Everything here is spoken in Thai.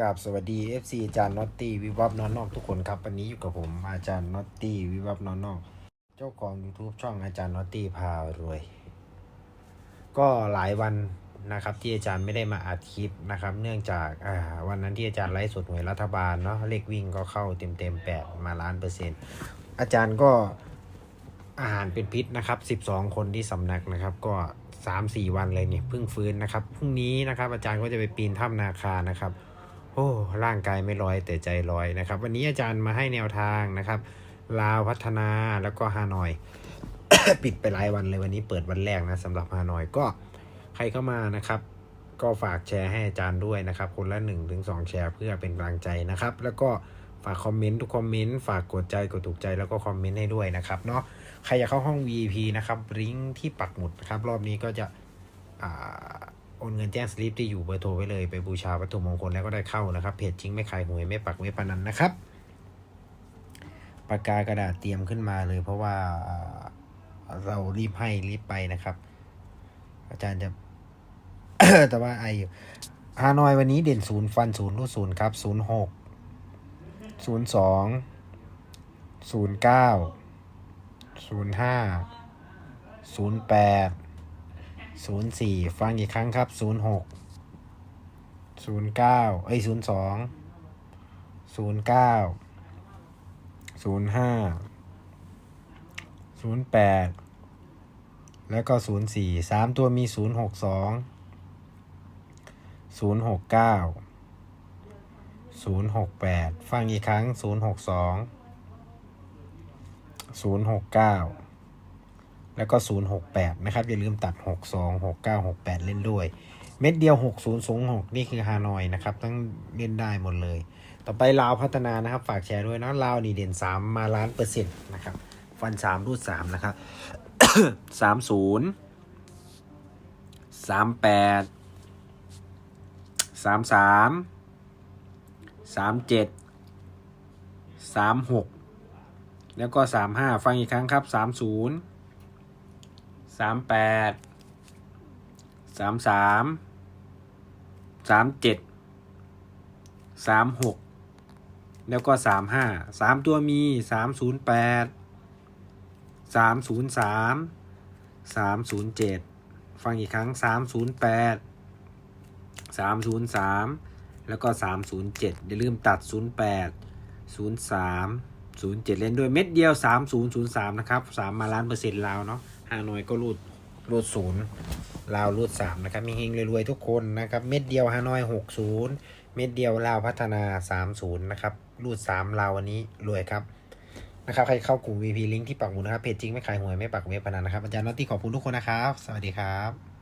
กราบสวัสดี FC อาจารย์น็อตตี้วิวับนอนนอกทุกคนครับวันนี้อยู่กับผมอาจารย์น็อตตี้วิวับนอนนอก เจ้าของ YouTube ช่องอาจารย์น็อตตี้พารวย ก็หลายวันนะครับที่อาจารย์ไม่ได้มาอัดคลิปนะครับ เนื่องจากวันนั้นที่อาจารย์ไลฟ์สดหน่วยรัฐบาลเนาะเลขวิ่งก็เข้าเต็มเต็มแปดมาล้านเปอร์เซ็นต์อาจารย์ก็อาหารเป็นพิษนะครับ 12 คนที่สำนักนะครับ ก็ 3-4 วันเลยเนี่ยเพิ่งฟื้นนะครับพรุ่งนี้นะครับ อาจารย์ก็จะไปปีนถ้ำนาคานะครับ โอ้ร่างกายไม่ลอยแต่ใจลอยนะครับ วันนี้อาจารย์มาให้แนวทางนะครับ ลาวพัฒนาแล้วก็ฮานอย ปิดไปหลายวันเลยวันนี้เปิดวันแรกนะสำหรับฮานอยก็ใครเข้ามานะครับ ก็ฝากแชร์ให้อาจารย์ด้วยนะครับ คนละ1นถึงสแชร์เพื่อเป็นกำลังใจนะครับ แล้วก็ฝากคอมเมนต์ทุกคอมเมนต์ฝากกดใจกดถูกใจแล้วก็คอมเมนต์ให้ด้วยนะครับเนาะใครอยากเข้าห้อง VIP นะครับลิงก์ที่ปักหมุดนะครับ รอบนี้ก็จะอ่า โอนเงินแจ้งสลิปที่อยู่เบอร์โทรไว้เลยไปบูชาวัตถุมงคลแล้วก็ได้เข้านะครับเพจจริงไม่ขายหวยไม่ปักไม่พนันนะครับปากกากระดาษเตรียมขึ้นมาเลย เพราะว่าอ่าเรารีบให้รีบไปนะครับ อาจารย์จะ แต่ว่าไอฮานอยวันนี้เด่นศูนย์ฟันศูนย์รูดศูนย์ครับศูนย์หกศูนย์สองศูนย์เก้าศูนย์ห้าศูนย์แปด ศูนย์สี่ฟังอีกครั้งครับศูนย์หกศูนย์เก้าเอ้ยศูนย์สองศูนย์เก้าศูนย์ห้าศูนย์แปดแล้วก็ศูนย์สี่สามตัวมีศูนย์หกสองศูนย์หกเก้าศูนย์หกแปดฟังอีกครั้งศูนย์หกสองศูนย์หกเก้า แล้วก็ 068 นะครับ อย่าลืมตัด 62 69 68 เล่นด้วย เม็ดเดียว 6006นี่คือฮานอยนะครับต้งเล่นได้หมดเลย ต่อไปลาวพัฒนานะครับ ฝากแชร์ด้วยนะลาวนี่เด่น 3 มาล้านเปอร์เซ็นต์นะครับ ฟัน 3 รูด 3 นะครับ 30 38 33 37 36 แล้วก็ 35 ฟังอีกครั้งครับ 30 สามแปดสามสามสามเจ็ดสามหกแล้วก็สามห้าสามตัวมีสามศูนย์แปดสามศูนย์สามสามศูนย์เจ็ดฟังอีกครั้งสามศูนย์แปดสามศูนย์สามแล้วก็สามศูนย์เจ็ดอย่าลืมตัดศูนย์แปดศูนย์สามศูนย์เจ็ดเล่นด้วยเม็ดเดียวสามศูนย์ศูนย์สามนะครับสามมาล้านเปอร์เซ็นต์ลาวเนาะ ฮานอยก็รูดรูดศูนย์ลาวรูดสามนะครับ มีเฮงรวยๆทุกคนนะครับ เม็ดเดียวฮานอยหกศูนย์เม็ดเดียวลาวพัฒนาสามศูนย์นะครับ รูดสามลาววันนี้รวยครับนะครับ ใครเข้ากลุ่ม VP ลิงก์ที่ปักหมุดนะครับ เพจจริงไม่ขายหวยไม่ปักเว็บพนันนะครับ อาจารย์นอตตี้ขอบคุณทุกคนนะครับ สวัสดีครับ